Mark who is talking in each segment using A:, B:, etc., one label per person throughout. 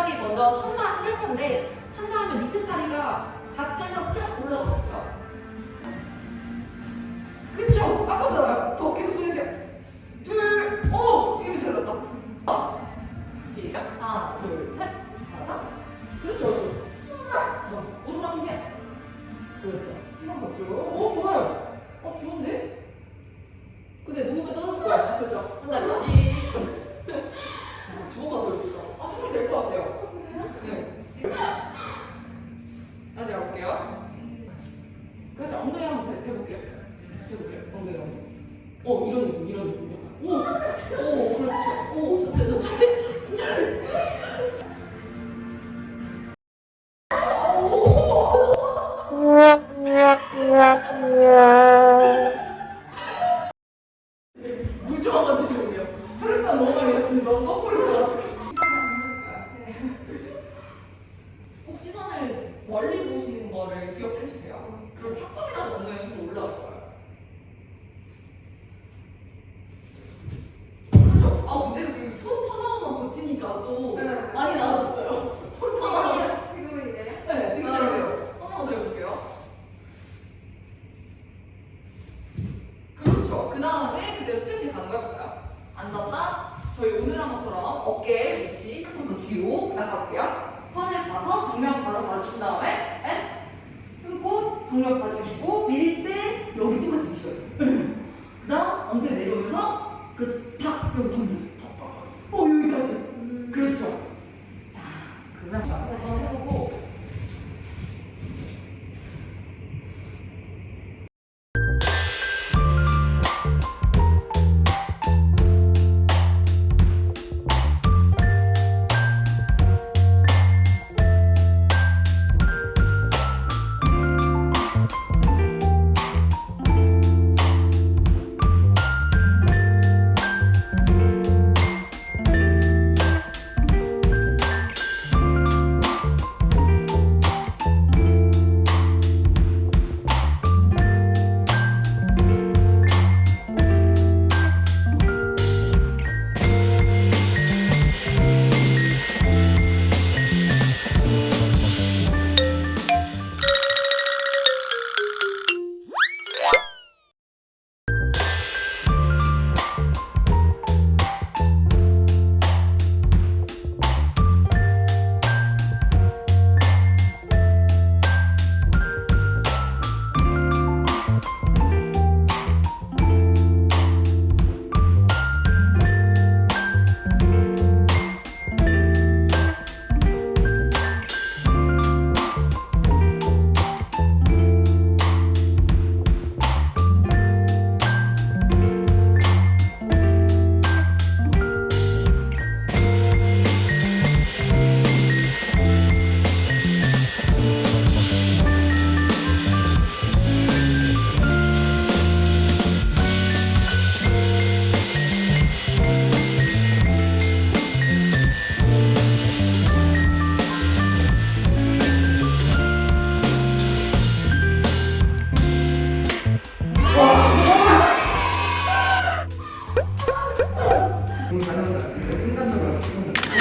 A: 먼저 찬다 칠 건데 찬다 하면 밑에 다리가 같이 한번 쭉 올라가고요. 그렇죠. 아까보다 더 계속 보내세요. 둘, 오, 지금 잘했다. 시작. 하나, 둘, 셋. 하나. 그렇죠, 그렇죠. 어, 한번 해. 그렇죠. 시선 맞죠? 오, 좋아요. 어, 좋은데? 근데 누우면 떨어질 거 아니야? 그죠? 한 다리씩. 자, 좋은 거 보여줬어. 아, 충분히 될 것 같아요. 네. 지금. 다시 가볼게요. 그렇죠. 엉덩이 한번 해- 해볼게요. 해볼게요. 엉덩이 엉덩이. 어, 이런 느낌, 이런 느낌. 오, 오, 그렇죠. 오, 좋지, 좋지. 물좀 한번 드시고 오세요. 혈액순환 너무 많이 됐습니다. 너무 거꾸로 돌아가지고. 혹 시선을 멀리 보시는 거를 기억해 주세요. 그럼 조금이라도 엉덩이가 좀 올라올 거예요. 그렇죠? 아, 근데 그손 터나오만 고치니까 또
B: 네.
A: 많이 나아졌어요. 손 터나오만.
B: 지금은 이래요?
A: 네, 지금 되네요. 한번 더 해볼게요. 그렇죠. 그 다음에 그대로 스트레칭 가는 거 해볼까요? 앉았다. 저희 오늘 한 것처럼 어깨 위치 조금 더 뒤로 나가볼게요. 턴을 봐서 정면 바로 봐주신 다음에 앤 숨고 정면 봐주시고 밀 때 Thank you.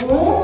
A: 오!